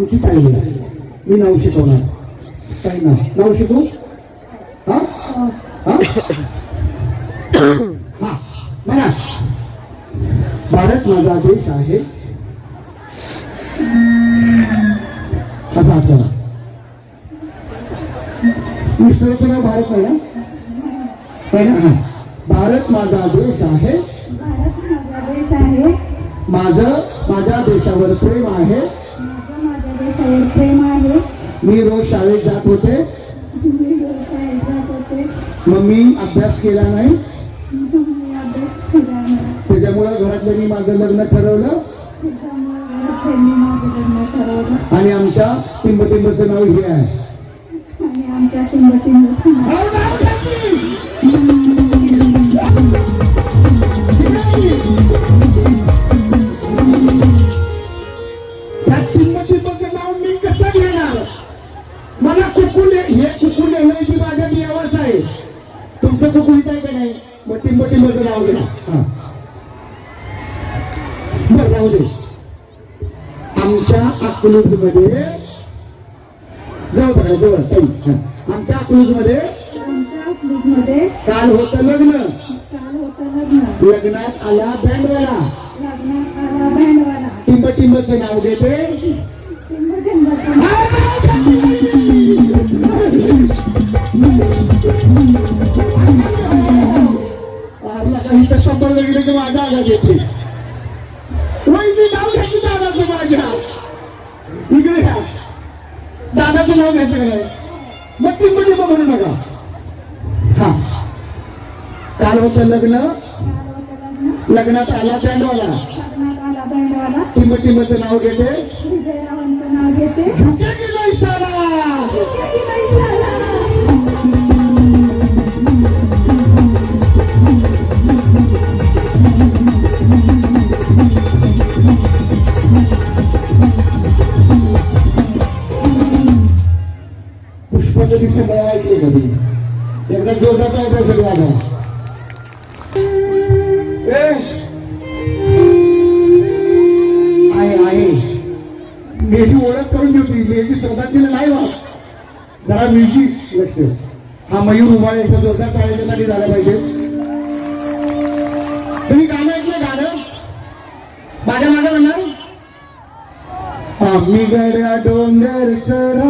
आमची ताई आहे. मी नाव शिकवणार. ताई नाव नाव शिकू? हा? म्हणा. भारत माझा देश आहे. असा असा. मिस्टरचं नाव भारत नाही ना? ना? हा. भारत माझा देश आहे. भारत माझा देश आहे. माझं माझ्या देशावर प्रेम आहे. प्रेम आहे. मी रोज शाळेत जात होते. मी व्यवसायात जात होते. मग मी अभ्यास केला नाही. मी अभ्यास केला नाही. त्याच्यामुळं घरातल्यांनी माझं लग्न ठरवलं. त्याच्यामुळे माझं लग्न ठरवलं. आणि आमच्या टिंबटिंबचं नाव हे आहे. आणि आमच्या हे कुकुले हे जी माझ्या देवाच आहे. तुमचं कुकुलीत आहे का नाही? मग टिंबटिंबचं नाव घ्या. हा. बरं राहू दे. आमच्या अकलूजमध्ये जवळ बघा जवळ ताई. आमच्या अकलूजमध्ये मध्ये काल होतं लग्न. काल होतं लग्न. लग्नात आला बँडवाला. लग्नात आला बँडवाला. टिंब टिंबचं नाव घेते. घेते वहिनी नाव घ्यायचं दादाचं माझ्या इकडे घ्या दादाचं नाव घ्यायचं का नाही? मग टिंब टिंब म्हणू नका. हा. काल होतं लग्न. लग्नात आला बँडवाला. टिंब टिंबचं नाव घेते. विजयरावांचं नाव घेते. झुके मी ओळख करून देऊ मी याची स्वतःची नाही वा जरा म्युझिक लक्ष हा मयूर उभा आहे एकदा जोरदार पाहिजेसाठी झाला पाहिजे. तुम्ही गाणं ऐकलं गाणं? माझ्या मागे म्हणणार आम्ही गड्या डोंगर सरा